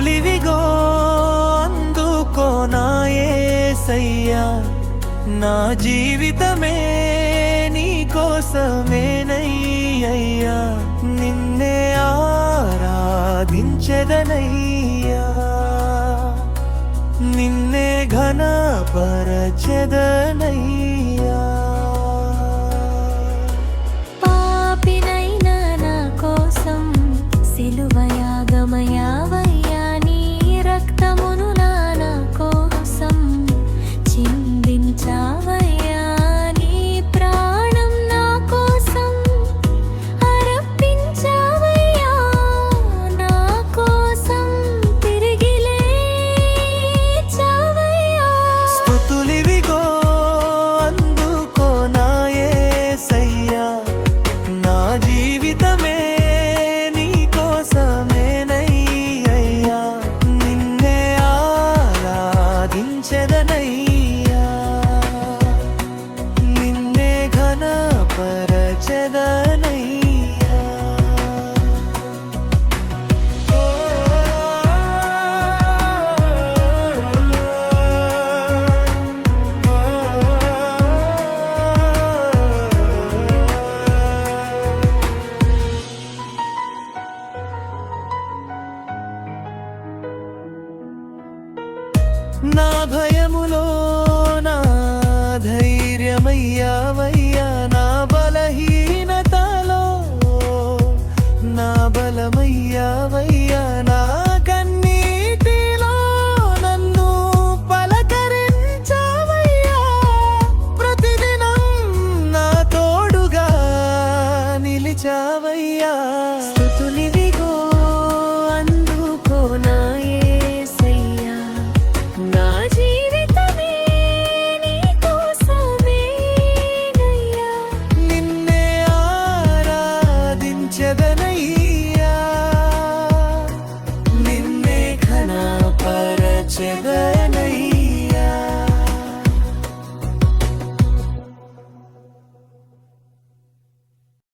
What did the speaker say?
బంధువులివిగో అందుకో నా జీవితమే నీ నిన్నే ఆరాధించెదనయ్యా. నిన్నే ఘనపరచెదనయ్యా. నా భయములో నా ధైర్యమయ్యావయ్యా నా బలహీనతలో నా బలమయ్యావయ్యా నా కన్నీటిలో నన్ను పలకరించావయ్యా. ప్రతిదినం నా తోడుగా నిలిచావయ్యా.